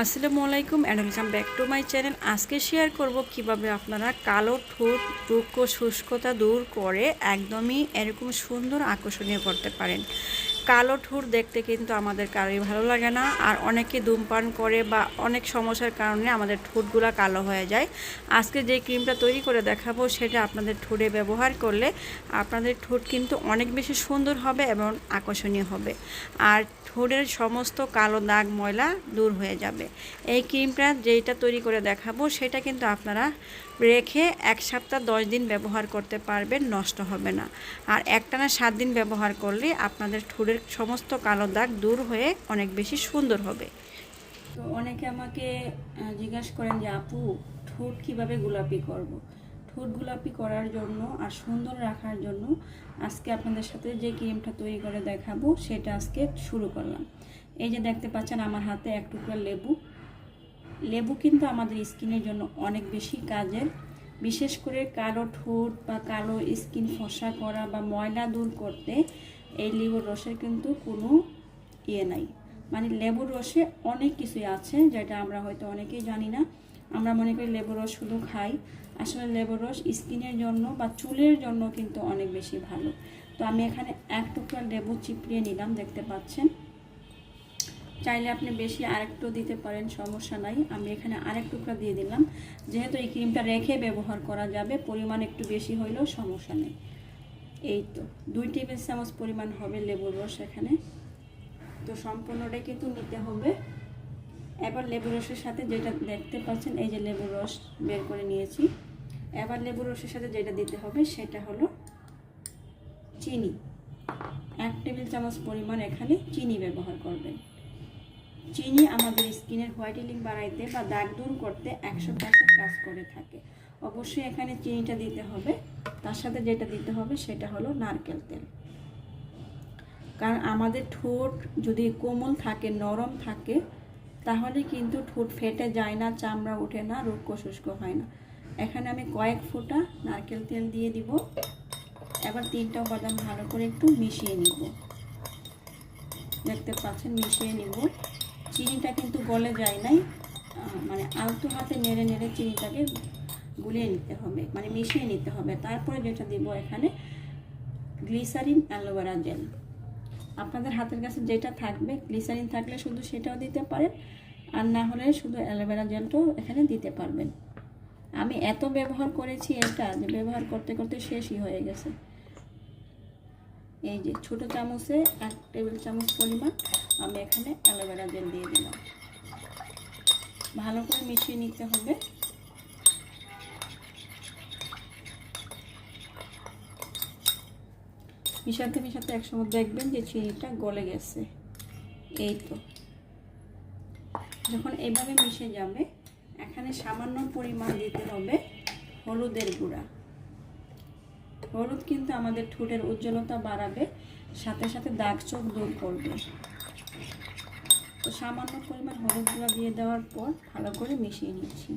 আসসালামু আলাইকুম and welcome back to my channel. আজকে শেয়ার করব কীভাবে আপনারা কালো ঠোঁট, রুক্ষ শুষ্কতা দূর করে একদমই এরকম সুন্দর আকর্ষণীয় করতে পারেন। কালো ঠোঁট দেখতে কিন্তু আমাদের কারোই ভালো লাগে না। আর অনেকে ধূমপান করে বা অনেক সমস্যার কারণে আমাদের ঠোঁটগুলো কালো হয়ে যায়। আজকে যে ক্রিমটা তৈরি করে দেখাবো সেটা আপনাদের ঠোঁটে ব্যবহার করলে আপনাদের ঠোঁট কিন্তু অনেক বেশি সুন্দর হবে এবং আকর্ষণীয় হবে। আর ঠোঁটের সমস্ত কালো দাগ ময়লা দূর হয়ে যাবে। এই ক্রিমটা যেটা তৈরি করে দেখাবো সেটা কিন্তু আপনারা রেখে এক সপ্তাহ দশ দিন ব্যবহার করতে পারবেন, নষ্ট হবে না। আর একটানা সাত দিন ব্যবহার করলে আপনাদের ঠোঁটের সমস্ত কালো দাগ দূর হয়ে অনেক বেশি সুন্দর হবে। তো অনেকে আমাকে জিজ্ঞাসা করেন যে, আপু, ঠোঁট কীভাবে গোলাপি করব। ঠোঁট গোলাপি করার জন্য আর সুন্দর রাখার জন্য আজকে আপনাদের সাথে যে ক্রিমটা তৈরি করে দেখাবো, সেটা আজকে শুরু করলাম। এই যে দেখতে পাচ্ছেন, আমার হাতে এক টুকরা লেবু। লেবু কিন্তু আমাদের স্কিনের জন্য অনেক বেশি কাজের বিশেষ করে কালো ঠোঁট বা কালো স্কিন ফসা করা বা ময়লা দূর করতে এই লেবুর রসের কিন্তু কোনো ইয়ে নাই। মানে লেবুর রসে অনেক কিছুই আছে যেটা আমরা হয়তো অনেকেই জানি না। আমরা মনে করি লেবুর রস শুধু খাই। আসলে লেবুর রস স্কিনের জন্য বা চুলের জন্য কিন্তু অনেক বেশি ভালো। তো আমি এখানে এক টুকরা লেবু চিপড়িয়ে নিলাম, দেখতে পাচ্ছেন। চাইলে আপনি বেশি আরেকটু দিতে পারেন, সমস্যা নাই। আমি এখানে আরেক টুকরা দিয়ে দিলাম। যেহেতু এই ক্রিমটা রেখে ব্যবহার করা যাবে, পরিমাণ একটু বেশি হইলেও সমস্যা নেই। এই তো, দুই টেবিল চামচ পরিমাণ হবে লেবুর রস এখানে। তো সম্পূর্ণটাই কিন্তু নিতে হবে। এবার লেবুর রসের সাথে যেটা দেখতে পাচ্ছেন, এই যে লেবুর রস বের করে নিয়েছি। এবার লেবুর রসের সাথে যেটা দিতে হবে, সেটা হলো চিনি। এক টেবিল চামচ পরিমাণ এখানে চিনি ব্যবহার করবেন। চিনি আমাদের স্কিনের হোয়াইটেনিং বাড়াইতে বা দাগ দূর করতে একশো পার্সেন্ট কাজ করে থাকে। অবশ্যই এখানে চিনিটা দিতে হবে। তার সাথে যেটা দিতে হবে সেটা হলো নারকেল তেল। কারণ আমাদের ঠোঁট যদি কোমল থাকে, নরম থাকে, তাহলে কিন্তু ঠোঁট ফেটে যায় না, চামড়া ওঠে না রুক্ষ শুষ্ক হয় না। এখানে আমি কয়েক ফোঁটা নারকেল তেল দিয়ে দিব। এবার তিনটা উপাদান ভালো করে একটু মিশিয়ে নিব। দেখতে পাচ্ছেন? মিশিয়ে নিব। চিনিটা কিন্তু গলে যায় নাই। মানে আলতো হাতে নেড়ে নেড়ে চিনিটাকে গুলিয়ে নিতে হবে মানে মিশিয়ে নিতে হবে। তারপরে যেটা দিব এখানে গ্লিসারিন অ্যালোভেরা জেল। আপনাদের হাতের কাছে যেটা থাকবে, গ্লিসারিন থাকলে শুধু সেটাও দিতে পারেন, আর না হলে শুধু অ্যালোভেরা জেলটাও এখানে দিতে পারবেন। আমি এত ব্যবহার করেছি এটা যে ব্যবহার করতে করতে শেষই হয়ে গেছে। এই যে ছোট চামচে এক টেবিল চামচ পরিমাণ আমি এখানে অ্যালোভেরা জেল দিয়ে দিলাম। ভালো করে মিশিয়ে নিতে হবে। মিশাতে মিশাতে একসময় দেখবেন যে চিনিটা গলে গেছে। এই তো। যখন এইভাবে মিশে যাবে, এখানে সামান্য পরিমাণ দিতে হবে হলুদের গুঁড়া। হলুদ কিন্তু আমাদের ঠোঁটের উজ্জ্বলতা বাড়াবে, সাথে সাথে দাগ চোখ দূর করবে। তো সামান্য পরিমাণ হলুদ গুঁড়া দিয়ে দেওয়ার পর ভালো করে মিশিয়ে নিচ্ছি।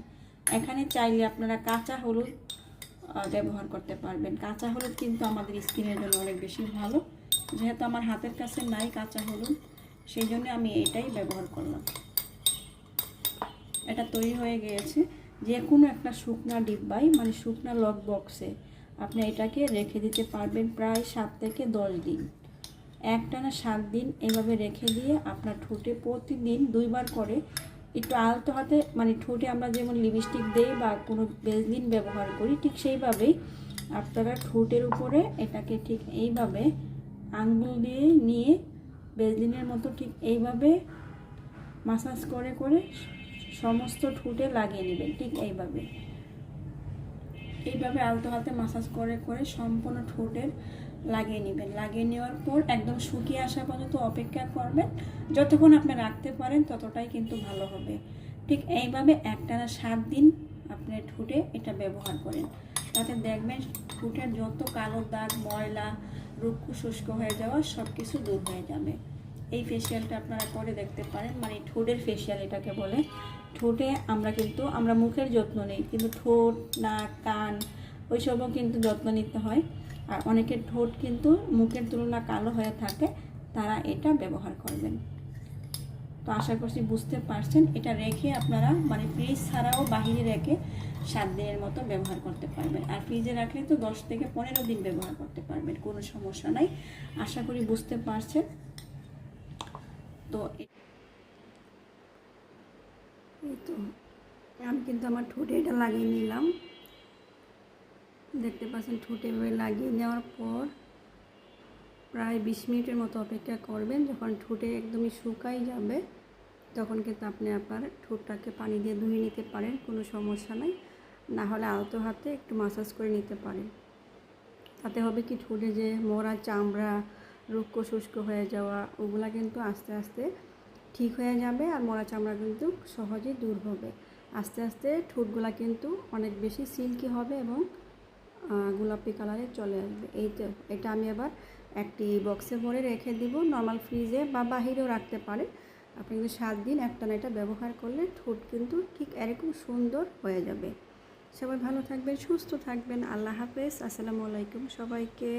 এখানে চাইলে আপনারা কাঁচা হলুদ ব্যবহার করতে পারবেন। কাঁচা হলুদ কিন্তু আমাদের স্কিনের জন্য অনেক বেশি ভালো। যেহেতু আমার হাতের কাছে নাই কাঁচা হলুদ, সেই জন্য আমি এটাই ব্যবহার করলাম। এটা তৈরি হয়ে গিয়েছে। যে কোনো একটা শুকনা ডিব্বাই মানে শুকনা লক বক্সে আপনি এটাকে রেখে দিতে পারবেন প্রায় সাত থেকে দশ দিন। একটানা সাত দিন এভাবে রেখে দিয়ে আপনার ঠোঁটে প্রতিদিন দুইবার করে একটু আলতো হাতে মানে ঠোঁটে আমরা যেমন লিপস্টিক দেই বা কোনো বেজলিন ব্যবহার করি, ঠিক সেইভাবেই আপনারা ঠোঁটের উপরে এটাকে ঠিক এইভাবে আঙ্গুল দিয়ে নিয়ে বেজলিনের মতো ঠিক এইভাবে মাসাজ করে করে সমস্ত ঠোঁটে লাগিয়ে নেবেন, ঠিক এইভাবে। এইভাবে আলতো হাতে মাসাজ করে করে সম্পূর্ণ ঠোঁটের লাগিয়ে নেবেন। লাগিয়ে নেওয়ার পর একদম শুকিয়ে আসা পর্যন্ত অপেক্ষা করবেন। যতক্ষণ আপনি রাখতে পারেন, ততটাই কিন্তু ভালো হবে। ঠিক এইভাবে একটানা সাত দিন আপনি ঠোঁটে এটা ব্যবহার করেন। তাতে দেখবেন ঠোঁটের যত কালো দাগ, ময়লা, রুক্ষ শুষ্ক হয়ে যাওয়া সব কিছু দূর হয়ে যাবে। এই ফেসিয়ালটা আপনারা করে দেখতে পারেন। মানে ঠোঁটের ফেসিয়াল এটাকে বলে। ঠোঁটে আমরা কিন্তু, আমরা মুখের যত্ন নেই। কিন্তু ঠোঁট, নাক, কান, ওইসবও কিন্তু যত্ন নিতে হয়। আর অনেকের ঠোঁট কিন্তু মুখের তুলনা কালো হয়ে থাকে, তারা এটা ব্যবহার করবেন। তো আশা করছি বুঝতে পারছেন, এটা রেখে আপনারা মানে ফ্রিজ ছাড়াও বাহিরে রেখে সাত দিনের মতো ব্যবহার করতে পারবেন। আর ফ্রিজে রাখলে তো দশ থেকে পনেরো দিন ব্যবহার করতে পারবেন, কোনো সমস্যা নাই। আশা করি বুঝতে পারছেন। তো এই তো, আমি কিন্তু আমার ঠোঁটে এটা লাগিয়ে নিলাম। দেখতে পাচ্ছেন ঠোঁটে এভাবে লাগিয়ে নেওয়ার পর প্রায় বিশ মিনিটের মতো অপেক্ষা করবেন। যখন ঠোঁটে একদমই শুকাই যাবে, তখন কিন্তু আপনি আপনার ঠোঁটটাকে পানি দিয়ে ধুয়ে নিতে পারেন, কোনো সমস্যা নাই। না হলে আলতো হাতে একটু মাসাজ করে নিতে পারেন। তাতে হবে কি, ঠোঁটে যে মরা চামড়া, রুক্ষ শুষ্ক হয়ে যাওয়া, ওগুলা কিন্তু আস্তে আস্তে ঠিক হয়ে যাবে আর মরা চামড়া কিন্তু সহজেই দূর হবে। আস্তে আস্তে ঠোঁটগুলা কিন্তু অনেক বেশি সিল্কি হবে এবং গোলাপি কালারে চলে আসবে। এই তো এটা আমি আবার একটি বক্সে ভরে রেখে দিব। নর্মাল ফ্রিজে বা বাহিরেও রাখতে পারে আপনি কিন্তু সাত দিন একটানা এটা ব্যবহার করলে ঠোঁট কিন্তু ঠিক এরকম সুন্দর হয়ে যাবে। সবাই ভালো থাকবেন, সুস্থ থাকবেন। আল্লাহ হাফেজ। আসসালামু আলাইকুম সবাইকে।